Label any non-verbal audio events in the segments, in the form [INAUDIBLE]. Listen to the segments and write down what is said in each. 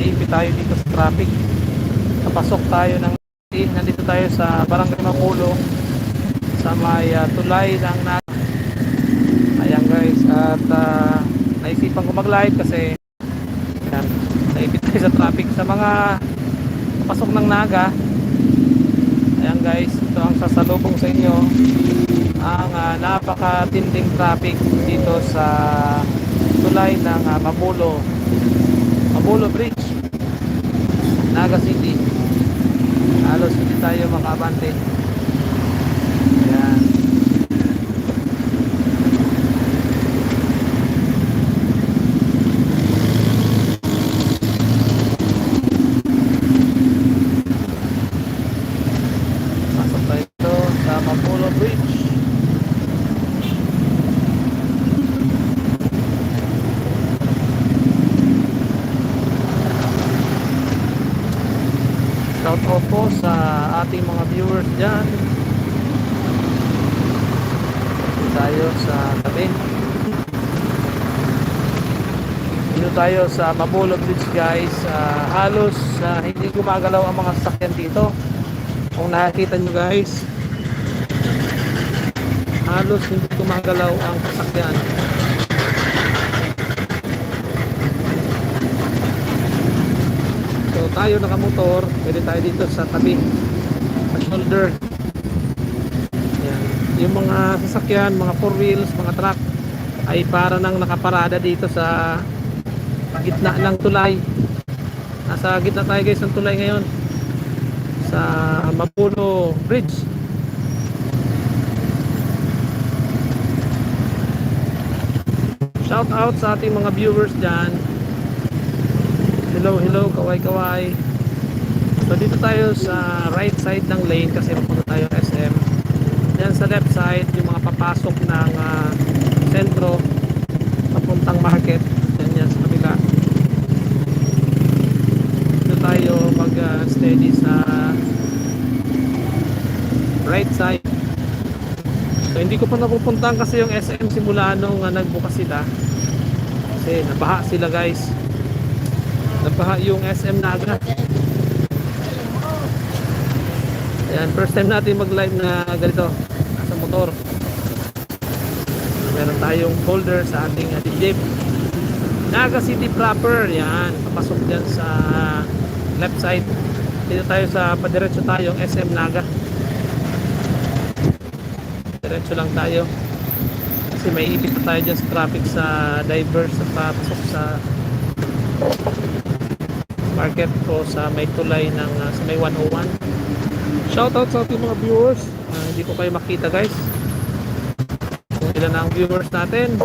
Iipit tayo dito sa traffic. Napasok tayo ng nandito tayo sa Barangay Mapulo sa may ah, tulay ng na Ayan guys at uh, naisipan ko mag-live kasi yan, naipit tayo sa traffic sa mga pasok ng Naga. Ayan guys, ito ang sasalubong sa inyo ang ah, napakatinding traffic dito sa tulay ng uh, Mabulo Mabulo Bridge Naga City. Halos hindi tayo makabante ayan pasok tayo dito sa Mabulo Bridge Shout out po sa ating mga viewers dyan. Tayo sa tabi. Dito tayo sa Mabulo Bridge guys. Ah, halos ah, hindi gumagalaw ang mga sasakyan dito. Kung nakikita nyo guys. Halos hindi gumagalaw ang sasakyan. Tayo nakamotor, pwede tayo dito sa tabi. Sa shoulder. Yan. Yung mga sasakyan, mga four wheels, mga truck ay para nang nakaparada dito sa gitna ng tulay. Nasa gitna tayo guys ng tulay ngayon. Sa Mapulo Bridge. Shout out sa ating mga viewers dyan. Hello, hello, kaway, kaway. So dito tayo sa right side ng lane kasi mapunta tayo SM. Yan sa left side, yung mga papasok ng ah, sentro papuntang market. Yan yan sa kabila. Dito tayo mag ah, steady sa right side. So hindi ko pa napupuntahan kasi yung SM simula nung ah, nagbukas sila. Kasi nabaha sila guys. Nabaha yung SM Naga. Ayan, first time natin mag-live na ganito sa motor. Meron tayong folder sa ating uh, jeep. Naga City proper. Yan, papasok dyan sa left side. Dito tayo sa padiretso tayong SM Naga. Diretso lang tayo. Kasi may ipit tayo dyan sa traffic sa diverse sa papasok sa market ko sa may tulay ng uh, sa may 101 shoutout sa ating mga viewers. Ah, hindi ko kayo makita guys. Kung ilan na ang viewers natin.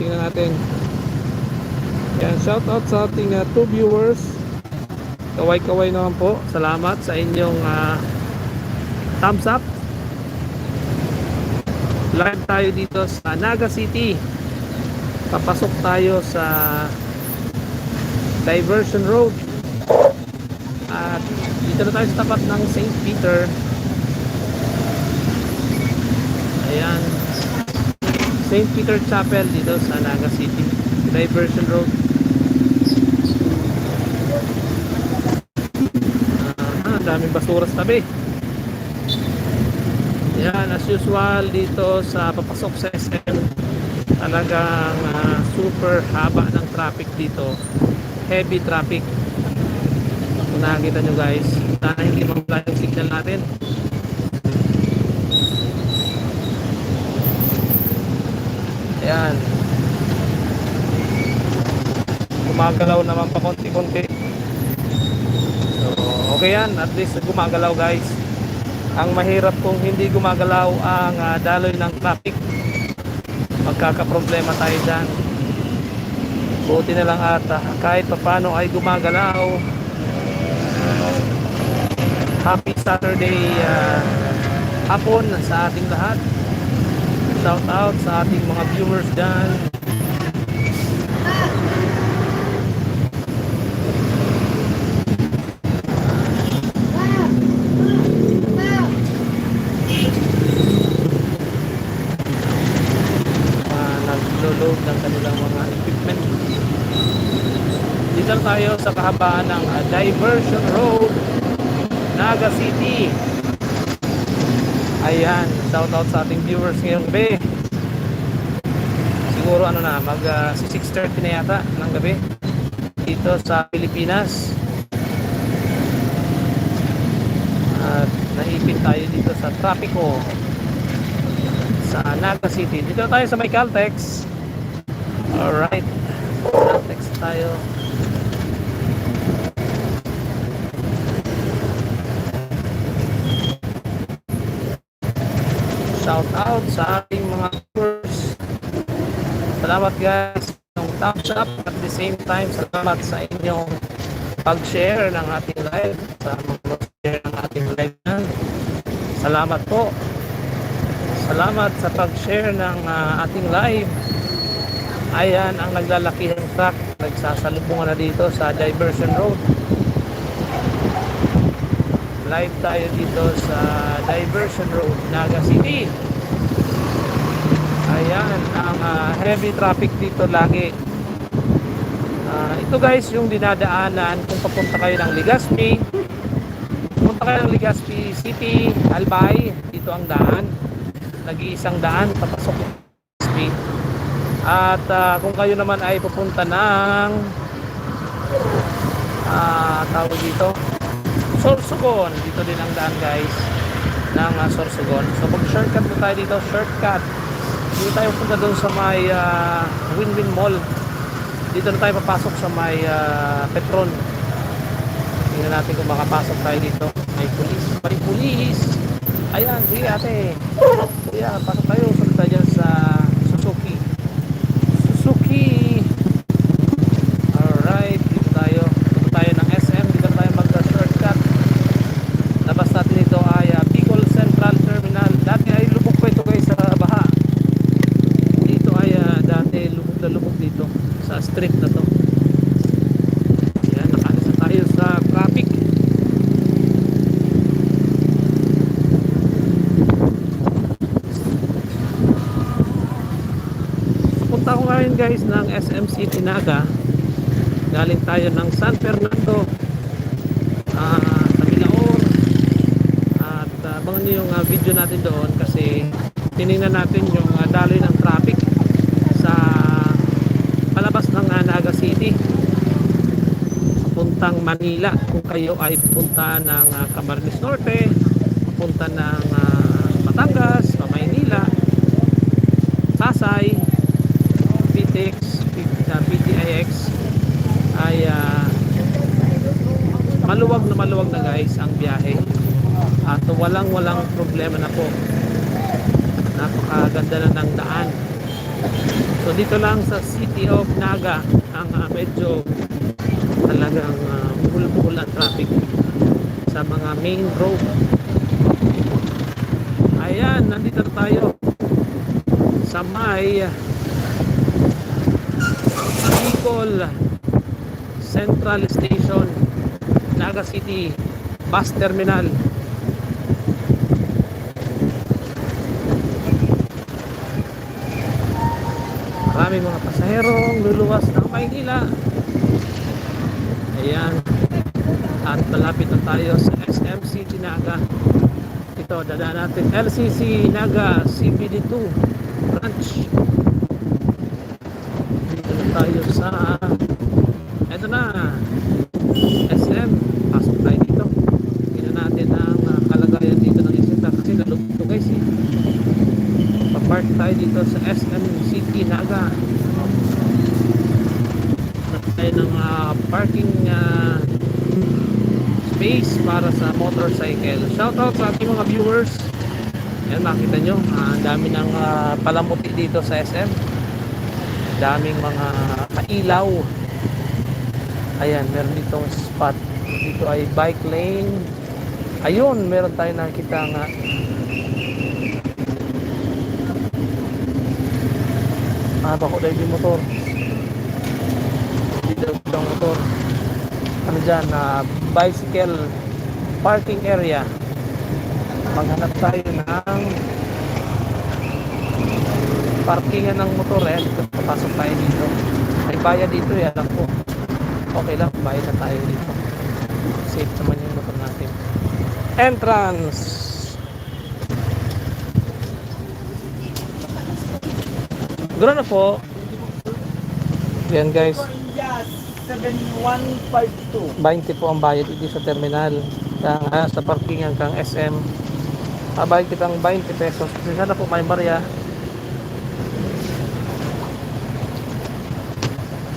Tingnan natin. Yan shoutout sa ating 2 viewers. Kaway kaway naman po. Salamat sa inyong ah, thumbs up. Live tayo dito sa Naga City. Papasok tayo sa Diversion Road. At dito na tayo sa tapat ng St. Peter. Ayan. St. Peter Chapel dito sa Naga City. Diversion Road. Ah, daming basura sa tabi. Yan, as usual dito sa papasok sa SM talagang ah, super haba ng traffic dito heavy traffic. Kung nakikita nyo guys. Sana hindi mamula yung signal natin. Ayan. Gumagalaw naman pa konti-konti. So okay yan. At least gumagalaw guys. Ang mahirap kung hindi gumagalaw ang ah, daloy ng traffic. Magkakaproblema tayo dyan buti na lang ata. Kahit papano ay gumagalaw. Happy Saturday uh, hapon sa ating lahat. Shout out sa ating mga viewers dyan uh, naglo-load ng kanilang mga equipment dito lang tayo sa kahabaan ng ah, Diversion Road, Naga City. Ayan, shout out sa ating viewers ngayong gabi. Siguro ano na, mag ah, si 6.30 na yata ng gabi dito sa Pilipinas. At naipit tayo dito sa trapiko sa Naga City. Dito tayo sa may Caltex. Alright. Caltex tayo. Shout out sa ating mga viewers. Salamat guys ng thumbs up at the same time salamat sa inyong pag-share ng ating live sa mga share ng ating live na. Salamat po. Salamat sa pag-share ng ah, ating live. Ayan ang naglalakihang truck nagsasalubungan na dito sa Diversion Road. Live tayo dito sa Diversion Road, Naga City. Ayan, ang ah, heavy traffic dito lagi. Ah, ito guys, yung dinadaanan kung papunta kayo ng Legazpi. Punta kayo ng Legazpi City, Albay. Dito ang daan. Nag-iisang daan, papasok ng Legazpi. At ah, kung kayo naman ay pupunta ng ah tawag dito, Sorsogon. Dito din ang daan guys ng uh, Sorsogon. So mag shortcut po tayo dito, shortcut. Dito tayo punta doon sa may ah, Win-Win Mall. Dito na tayo papasok sa may ah, Petron. Tingnan natin kung makapasok tayo dito. May pulis. May pulis! Ayan, sige ate. Kuya, pasok tayo. Sunod tayo dyan sa Suzuki. Suzuki! Alright, dito tayo. Dito tayo ng SM. Dito tayo mag-shortcut. Labas natin ito ay ah, Bicol Central Terminal. Dati ay lubog pa ito guys sa baha. Dito ay ah, dati lubog na lubog dito sa street na to. Ayan, nakaisa tayo sa traffic. Punta ko ngayon guys ng SM City Naga. Galing tayo ng San Fernando ah sa at uh, abangan yung ah, video natin doon kasi tiningnan natin yung ah, daloy ng traffic sa palabas ng ah, Naga City. Papuntang Manila. Kung kayo ay pupunta ng ah, Camarines Norte papunta ng ah, Batangas Maynila Pasay PTX P- ah, PTIX ay ah, maluwag na maluwag na guys ang biyahe. At walang walang problema na po. Napakaganda na ng daan. So dito lang sa City of Naga ang ah, medyo talagang uh, buhol ang traffic sa mga main road. Ayan nandito na tayo sa may Bicol Central Station Naga City Bus Terminal Maraming mga pasaherong luluwas ng Maynila. Ayan. At malapit na tayo sa SM City Naga Ito, dadaan natin. LCC Naga CBD2 Branch. Dito na tayo sa Ito na. SM pasok tayo dito. Tingnan natin ang uh, kalagayan dito ng SM kasi nalubog to guys eh papark tayo dito sa SM City Naga tayo ng uh, parking uh, space para sa motorcycle shout out sa ating mga viewers yan makita nyo ah, ang dami ng uh, palamuti dito sa SM daming mga kailaw Ayan, meron ditong spot. Dito ay bike lane. Ayun, meron tayo nakita nga. Ah, bako dahil yung motor. Dito yung motor. Ano dyan, ah, bicycle parking area. Maghanap tayo ng parkingan ng motor eh. Papasok tayo dito. May bayad dito eh, alam ko. okay lang, bayad na tayo dito. Safe naman yung motor natin. Entrance! Gano'n na po. Yan guys, Yes, 7152. 20 po ang bayad dito sa terminal. Kaya nga, sa parkingan kang SM. Babayad kitang 20 pesos. Kasi sana po may barya.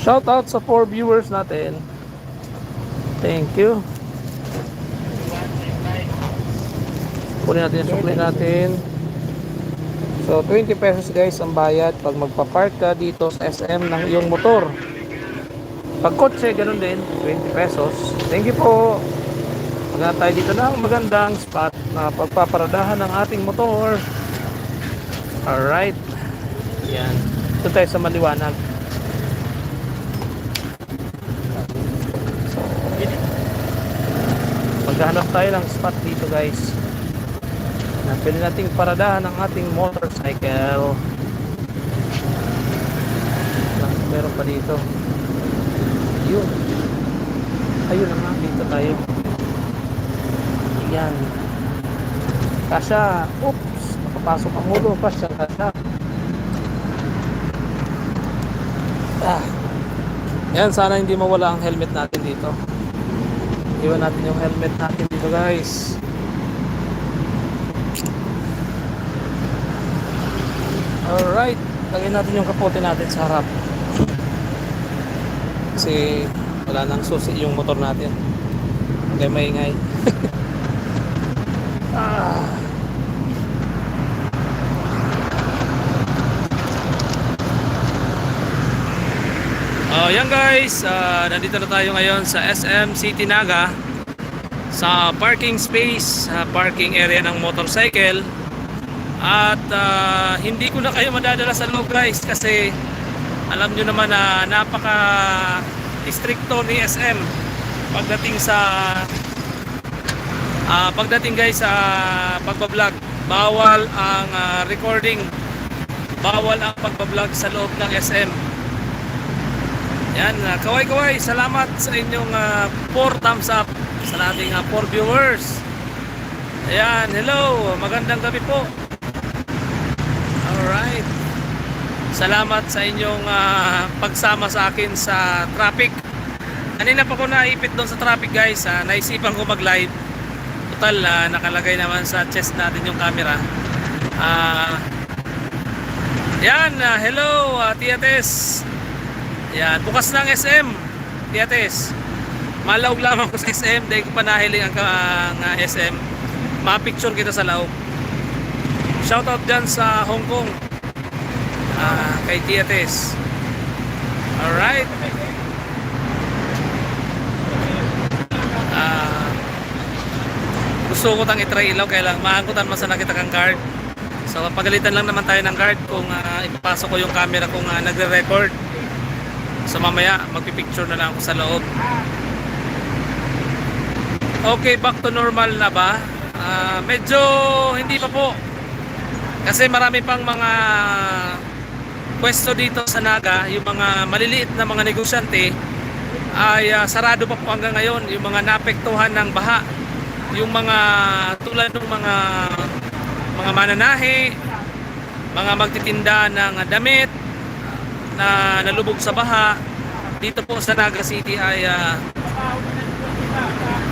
Shout out sa 4 viewers natin. Thank you. Kunin natin yung supply natin. So, 20 pesos guys ang bayad pag magpa-park ka dito sa SM ng iyong motor. Pag kotse, ganun din, 20 pesos. Thank you po. Maganda tayo dito ng magandang spot na pagpaparadahan ng ating motor. Alright. Yan. Ito tayo sa maliwanag. So, maghahanap tayo ng spot dito guys. Na pwede nating paradahan ng ating motorcycle. Ah, Meron pa dito. Yun. Ayun na nga, dito tayo. Yan. Kasha. Oops. Nakapasok ang ulo. Kasha, kasha. Ah. Yan, sana hindi mawala ang helmet natin dito. Iwan natin yung helmet natin dito, guys. Alright. Lagyan natin yung kapote natin sa harap. Kasi wala nang susi yung motor natin. Kaya maingay. [LAUGHS] ah. Oh, yan guys, Ah, nandito na tayo ngayon sa SM City Naga sa parking space, sa parking area ng motorcycle. At ah, hindi ko na kayo madadala sa loob guys kasi alam nyo naman na napaka stricto ni SM pagdating sa ah, pagdating guys sa pagbablog. Bawal ang ah, recording. Bawal ang pagbablog sa loob ng SM yan ah, kaway kaway salamat sa inyong 4 thumbs up sa ating 4 viewers. Ayan hello. Magandang gabi po alright Salamat sa inyong ah, pagsama sa akin sa traffic. Kanina pa ko naipit doon sa traffic guys. ah, naisipan ko mag-live. Total, ah, nakalagay naman sa chest natin yung camera. Ah, yan, ah, hello uh, Tia Tess. Yan, bukas ng SM. Tia Tess. Malaog lamang ko sa SM. Dahil ko pa nahiling ang, ah, SM. Ma-picture kita sa laog. Shoutout dyan sa Hong Kong ah, kay Tia Tess. Alright. Ah, gusto ko tang itry ilaw kaya lang maangkutan man sa nakita kang guard. So pagalitan lang naman tayo ng guard kung ah, ipapasok ko yung camera kung ah, nagre-record. So mamaya magpipicture na lang ako sa loob. Okay, back to normal na ba? Ah, medyo hindi pa po. Kasi marami pang mga pwesto dito sa Naga, yung mga maliliit na mga negosyante ay ah, sarado pa po hanggang ngayon yung mga napektuhan ng baha. Yung mga tulad ng mga mga mananahe mga magtitinda ng damit na nalubog sa baha. Dito po sa Naga City ay ah,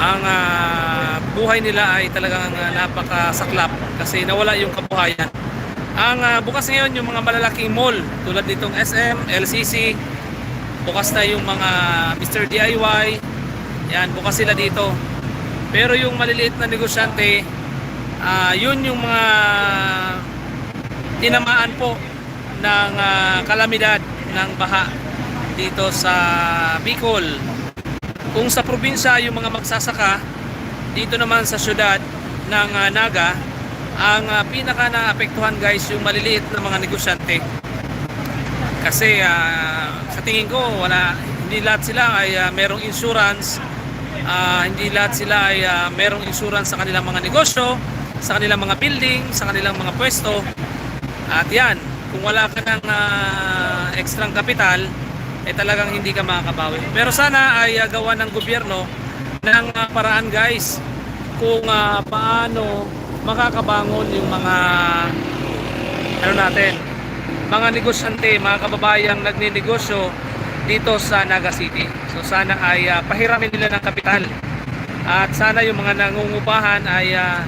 ang ah, buhay nila ay talagang ah, napakasaklap kasi nawala yung kabuhayan ang ah, bukas ngayon yung mga malalaking mall tulad nitong SM, LCC, bukas na yung mga Mr. DIY. Yan, bukas sila dito. Pero yung maliliit na negosyante, ah, yun yung mga tinamaan po ng ah, kalamidad ng baha dito sa Bicol. Kung sa probinsya yung mga magsasaka, dito naman sa syudad ng ah, Naga, ang ah, pinaka naapektuhan guys yung maliliit na mga negosyante. Kasi ah, sa tingin ko wala hindi lahat sila ay ah, merong insurance. Ah, hindi lahat sila ay ah, merong insurance sa kanilang mga negosyo sa kanilang mga building sa kanilang mga pwesto. At yan kung wala ka ng ah, extrang kapital eh talagang hindi ka makakabawi. Pero sana ay ah, gawa ng gobyerno ng ah, paraan guys kung ah, paano makakabangon yung mga ano natin, mga negosyante, mga kababayang nagninegosyo dito sa Naga City. So sana ay ah, pahiramin nila ng kapital. At sana yung mga nangungupahan ay ah,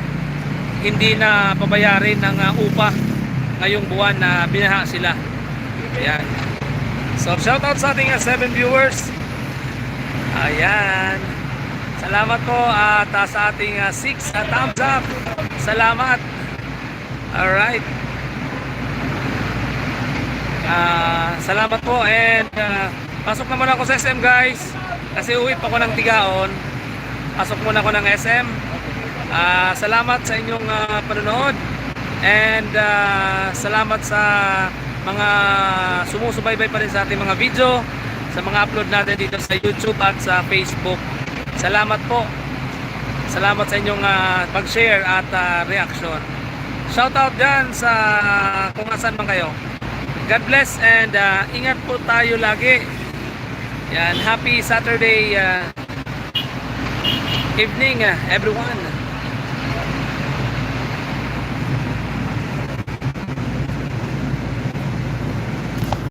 hindi na pabayarin ng ah, upa ngayong buwan na binaha sila. Ayan. So shout out sa ating 7 viewers. Ayan. Salamat po at ah, sa ating 6 thumbs up. Salamat. Alright. Ah, salamat po and ah, pasok naman ako sa SM guys kasi uwi pa ako ng Tigaon pasok muna ako ng SM Ah, salamat sa inyong ah, panonood and ah, salamat sa mga sumusubaybay pa rin sa ating mga video sa mga upload natin dito sa YouTube at sa Facebook salamat po salamat sa inyong ah, pag-share at ah, reaction shout out dyan sa kung asan man kayo God bless and uh, ingat po tayo lagi. Yan, happy Saturday uh, evening uh, everyone.